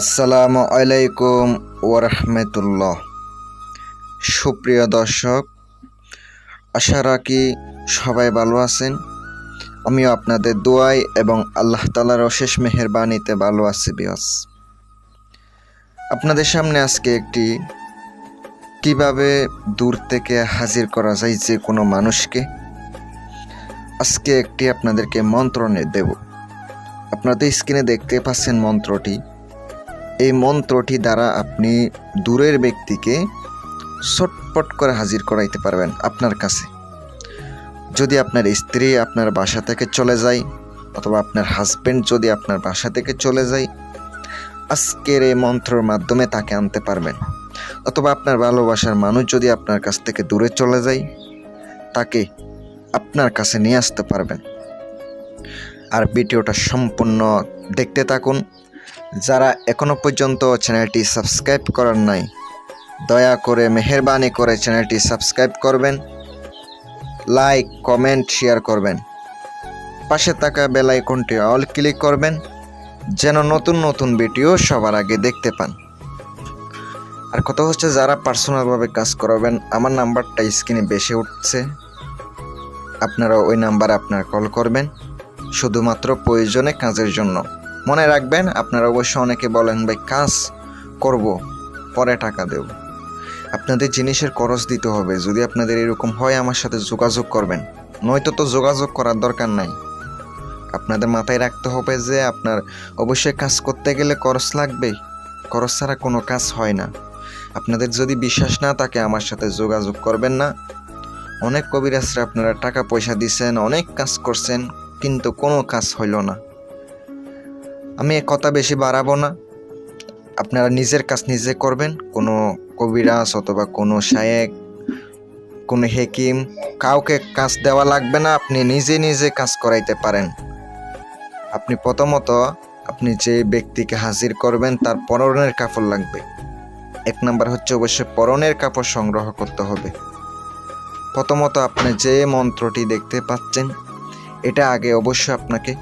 আসসালামু আলাইকুম ওরহমতুল্লাহ সুপ্রিয় দর্শক, আশা রাখি সবাই ভালো আছেন। আমিও আপনাদের দোয়াই এবং আল্লাহ তালার অশেষ মেহেরবানিতে ভালো আছি বিয়স। আপনাদের সামনে আজকে একটি কীভাবে দূর থেকে হাজির করা যায় যে কোনো মানুষকে আজকে একটি আপনাদেরকে মন্ত্রণে দেব। আপনাদের স্ক্রিনে দেখতে পাচ্ছেন মন্ত্রটি। এই মন্ত্রটি দ্বারা আপনি দূরের ব্যক্তিকে ছটপট করে হাজির করাইতে পারবেন আপনার কাছে। যদি আপনার স্ত্রী আপনার বাসা থেকে চলে যায়, অথবা আপনার হাজবেন্ড যদি আপনার বাসা থেকে চলে যায়, আজকের এই মন্ত্রের মাধ্যমে তাকে আনতে পারবেন। অথবা আপনার ভালোবাসার মানুষ যদি আপনার কাছ থেকে দূরে চলে যায়, তাকে আপনার কাছে নিয়ে আসতে পারবেন। আর ভিডিওটা সম্পূর্ণ দেখতে থাকুন। যারা এখনও পর্যন্ত চ্যানেলটি সাবস্ক্রাইব করার নাই, দয়া করে মেহরবানি করে চ্যানেলটি সাবস্ক্রাইব করবেন, লাইক, কমেন্ট, শেয়ার করবেন। পাশে থাকা বেল আইকনটি অল ক্লিক করবেন, যেন নতুন নতুন ভিডিও সবার আগে দেখতে পান। আর কথা হচ্ছে, যারা পার্সোনালভাবে কাজ করাবেন, আমার নাম্বারটা স্ক্রিনে বেশি উঠছে। আপনারা ওই নাম্বারে আপনারা কল করবেন, শুধুমাত্র প্রয়োজনে কাজের জন্য। মনে রাখবেন, আপনারা অবশ্যই অনেকে বলেন, ভাই, কাজ করব, পরে টাকা দেব। আপনাদের জিনিসের খরচ দিতে হবে। যদি আপনাদের এরকম হয়, আমার সাথে যোগাযোগ করবেন। নয়তো তো যোগাযোগ করার দরকার নাই। আপনাদের মাথায় রাখতে হবে যে, আপনার অবশ্যই কাজ করতে গেলে খরচ লাগবে। খরচ ছাড়া কোনো কাজ হয় না। আপনাদের যদি বিশ্বাস না থাকে, আমার সাথে যোগাযোগ করবেন না। অনেক কবিরাজরা আপনারা টাকা পয়সা দিছেন, অনেক কাজ করছেন, কিন্তু কোনো কাজ হইল না। আমি এ কথা বেশি বাড়াবো না। আপনারা নিজের কাজ নিজে করবেন। কোনো কবিরাজ অথবা কোনো শায়েক, কোনো হেকিম, কাউকে কাজ দেওয়া লাগবে না। আপনি নিজে নিজে কাজ করাইতে পারেন। আপনি প্রথমত আপনি যে ব্যক্তিকে হাজির করবেন তার পরনের কাপড় লাগবে। এক নাম্বার হচ্ছে অবশ্যই পরনের কাপড় সংগ্রহ করতে হবে। প্রথমত আপনি যে মন্ত্রটি দেখতে পাচ্ছেন, এটা আগে অবশ্যই আপনাকে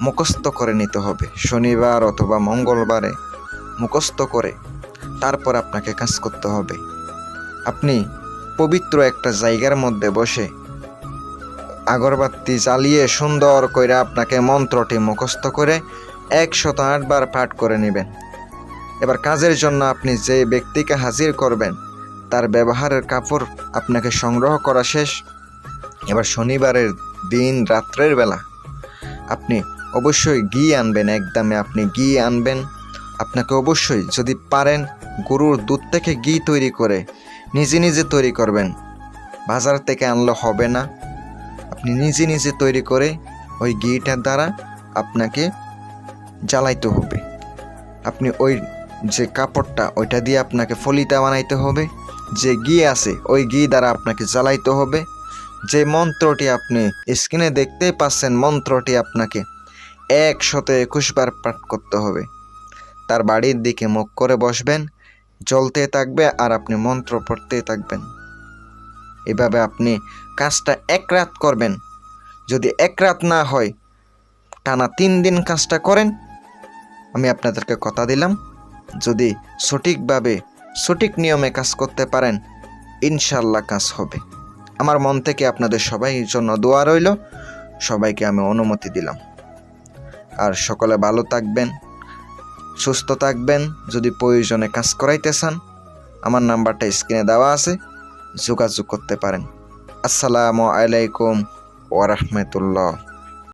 মুখস্থ করে নিতে হবে, শনিবার অথবা মঙ্গলবারে মুখস্থ করে তারপর আপনাকে কাজ করতে হবে। আপনি পবিত্র একটা জায়গার মধ্যে বসে আগরবাতি জ্বালিয়ে সুন্দর করে আপনাকে মন্ত্রটি মুখস্থ করে একশত আটবার পাঠ করে নেবেন। এবার কাজের জন্য আপনি যে ব্যক্তিকে হাজির করবেন, তার ব্যবহারের কাপড় আপনাকে সংগ্রহ করা শেষ। এবার শনিবারের দিন, রাত্রের বেলা আপনি অবশ্যই ঘি আনবেন একদমে আপনি ঘি আনবেন। আপনাকে অবশ্যই যদি পারেন গরুর দুধ থেকে ঘি তৈরি করে নিজে নিজে তৈরি করবেন। বাজার থেকে আনলে হবে না। আপনি নিজে নিজে তৈরি করে ওই ঘিটার দ্বারা আপনাকে জ্বালাইতে হবে। আপনি ওই যে কাপড়টা, ওইটা দিয়ে আপনাকে ফলিতা বানাইতে হবে। যে ঘি আছে, ওই ঘি দ্বারা আপনাকে জ্বালাইতে হবে। যে মন্ত্রটি আপনি স্ক্রিনে দেখতেই পাচ্ছেন, মন্ত্রটি আপনাকে একশত একুশ বার পাঠ করতে হবে। তার বাড়ির দিকে মুখ করে বসবেন, জ্বলতে থাকবে আর আপনি মন্ত্র পড়তেই থাকবেন। এভাবে আপনি কাজটা এক রাত করবেন। যদি এক রাত না হয়, টানা তিন দিন কাজটা করেন। আমি আপনাদেরকে কথা দিলাম, যদি সঠিকভাবে সঠিক নিয়মে কাজ করতে পারেন ইনশাল্লাহ কাজ হবে। আমার মন থেকে আপনাদের সবাই জন্য দোয়া রইল। সবাইকে আমি অনুমতি দিলাম। আর সকলে ভালো থাকবেন, সুস্থ থাকবেন। যদি প্রয়োজনে কাজ করাইতে চান, আমার নাম্বারটা স্ক্রিনে দেওয়া আছে, যোগাযোগ করতে পারেন। আসসালামু আলাইকুম ওরহমতুল্লাহ